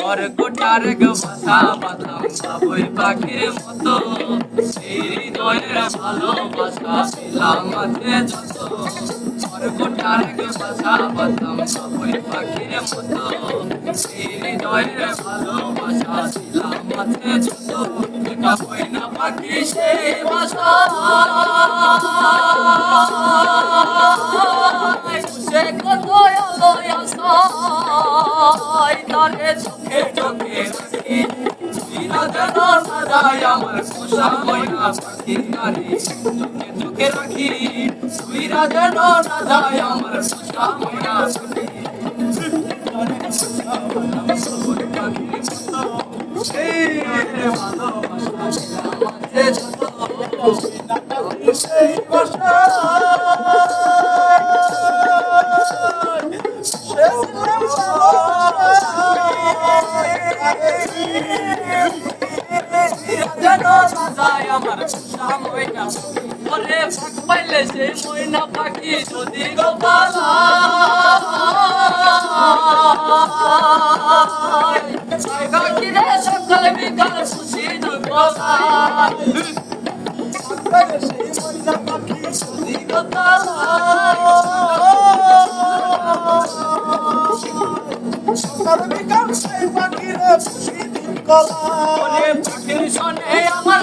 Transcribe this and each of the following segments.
খড়কোটার ভাষা বাতাম বাবুই পাখির মতো। এই হৃদয়ের ভালোবাসা পেলাম আছে যত। খড়কোটার ভাষা বাতাম বাবুই পাখির মতো। এই হৃদয়ের ভালোবাসা পেলাম আছে যত। এটা হয় না পাখি সে কত তারে চোখে চোখে রাখি বিনা যেন না আমার পোষা ময়না পাখি নারী চোখে চোখে রাখি বিনা যেন না আমার পোষা ময়না ভালোবাসা সেই ভাষা যেন যায় আমার পোষা ময়না বলে ফাঁক পাইলে সে ময়না পাখি যদি গোপালা পাখিরে সকাল বিকাল খুশি দুপলা সেই ময়না পাখি যদি গোপালা সনে, আমার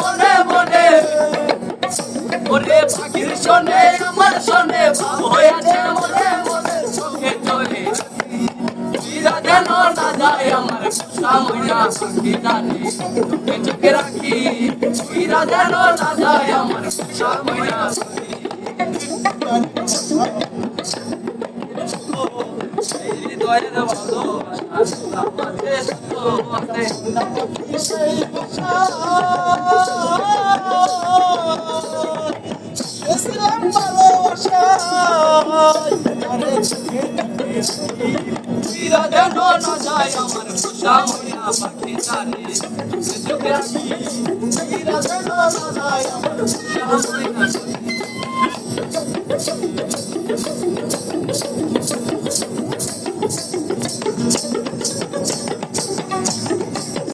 মনে মনে। ওরে পাখির সনে, আমার সনে ভাব মনে মনে। চোখে চলে বিরা যেন না যায় আমার সামনা পাখি জানে চোখে চোখে রাখি বিরা যেন না আমাদের তোমাদের সেই ভাষা শেষলাম ভালোবাসা আরে চোখে বিরা যেন না যায় আমার পোষা ময়না পাখি জানে চোখে যেন না যায় আমার পোষা ময়না পাখি